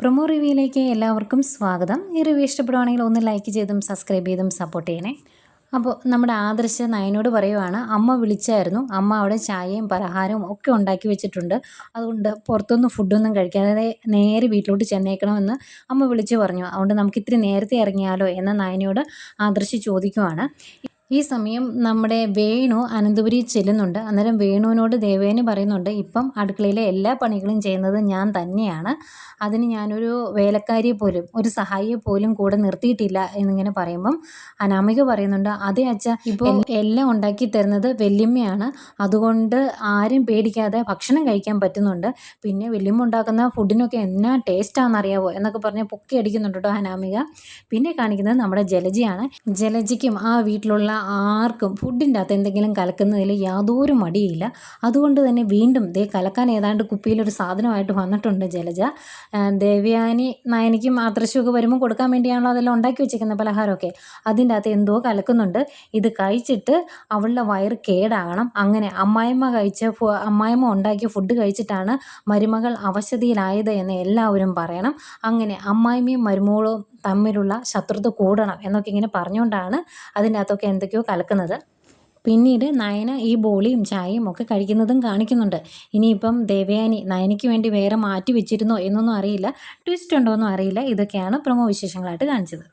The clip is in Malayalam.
പ്രൊമോ റിവ്യൂയിലേക്ക് എല്ലാവർക്കും സ്വാഗതം. ഈ റിവ്യൂ ഇഷ്ടപ്പെടുവാണെങ്കിൽ ഒന്ന് ലൈക്ക് ചെയ്തും സബ്സ്ക്രൈബ് ചെയ്തും സപ്പോർട്ട് ചെയ്യണേ. അപ്പോൾ നമ്മുടെ ആദർശ നയനോട് പറയുവാണ് അമ്മ വിളിച്ചായിരുന്നു. അമ്മ അവിടെ ചായയും പലഹാരവും ഒക്കെ ഉണ്ടാക്കി വെച്ചിട്ടുണ്ട്. അതുകൊണ്ട് പുറത്തൊന്നും ഫുഡൊന്നും കഴിക്കാതെ നേരെ വീട്ടിലോട്ട് ചെന്നേക്കണമെന്ന് അമ്മ വിളിച്ചു പറഞ്ഞു. അതുകൊണ്ട് നമുക്ക് ഇത്തിരി നേരത്തെ ഇറങ്ങിയാലോ എന്ന് നയനോട് ആദർശ് ചോദിക്കുവാണ്. ഈ സമയം നമ്മുടെ വേണു അനന്തപുരി ചെല്ലുന്നുണ്ട്. അന്നേരം വേണുവിനോട് ദേവേന് പറയുന്നുണ്ട് ഇപ്പം അടുക്കളയിലെ എല്ലാ പണികളും ചെയ്യുന്നത് ഞാൻ തന്നെയാണ്. അതിന് ഞാനൊരു വേലക്കാരിയെ പോലും ഒരു സഹായിയെ പോലും കൂടെ നിർത്തിയിട്ടില്ല എന്നിങ്ങനെ പറയുമ്പം അനാമിക പറയുന്നുണ്ട് അതെ അച്ഛ ഇപ്പോൾ എല്ലാം ഉണ്ടാക്കി തരുന്നത് വല്യമ്മയാണ്. അതുകൊണ്ട് ആരും പേടിക്കാതെ ഭക്ഷണം കഴിക്കാൻ പറ്റുന്നുണ്ട്. പിന്നെ വല്യമ്മ ഉണ്ടാക്കുന്ന ഫുഡിനൊക്കെ എന്നാ ടേസ്റ്റാണെന്നറിയാവോ എന്നൊക്കെ പറഞ്ഞ് പൊക്കി അടിക്കുന്നുണ്ട് കേട്ടോ അനാമിക. പിന്നെ കാണിക്കുന്നത് നമ്മുടെ ജലജിയാണ്. ജലജിക്കും ആ വീട്ടിലുള്ള ആർക്കും ഫുഡിന്റെ അകത്ത് എന്തെങ്കിലും കലക്കുന്നതിൽ യാതൊരു മടിയില്ല. അതുകൊണ്ട് തന്നെ വീണ്ടും ദേ കലക്കാൻ ഏതാണ്ട് കുപ്പിയിലൊരു സാധനമായിട്ട് വന്നിട്ടുണ്ട് ജലജ. ദേവ്യാനി നയനിക്കും ആദർശമൊക്കെ വരുമ്പോൾ കൊടുക്കാൻ വേണ്ടിയാണല്ലോ അതെല്ലാം ഉണ്ടാക്കി വെച്ചേക്കുന്ന പലഹാരമൊക്കെ. അതിന്റെ അകത്ത് എന്തോ കലക്കുന്നുണ്ട്. ഇത് കഴിച്ചിട്ട് അവളുടെ വയറ് കേടാകണം. അങ്ങനെ അമ്മായിമ്മ കഴിച്ച അമ്മായിമ്മ ഉണ്ടാക്കിയ ഫുഡ് കഴിച്ചിട്ടാണ് മരുമകൾ അവശതിയിലായത് എന്ന് എല്ലാവരും പറയണം. അങ്ങനെ അമ്മായിമ്മയും മരുമോളും തമ്മിലുള്ള ശത്രുത കൂടണം എന്നൊക്കെ ഇങ്ങനെ പറഞ്ഞുകൊണ്ടാണ് അതിന്റെ അകത്തൊക്കെ എന്തൊക്കെയോ കലക്കുന്നത്. പിന്നീട് നയന ഈ ബോളിയും ചായയും ഒക്കെ കഴിക്കുന്നതും കാണിക്കുന്നുണ്ട്. ഇനിയിപ്പം ദേവയാനി നയനയ്ക്ക് വേണ്ടി വേറെ മാറ്റി വെച്ചിരുന്നോ എന്നൊന്നും അറിയില്ല. ട്വിസ്റ്റ് ഉണ്ടോ എന്നും അറിയില്ല. ഇതൊക്കെയാണ് പ്രമോ വിശേഷങ്ങളായിട്ട് കാണിച്ചത്.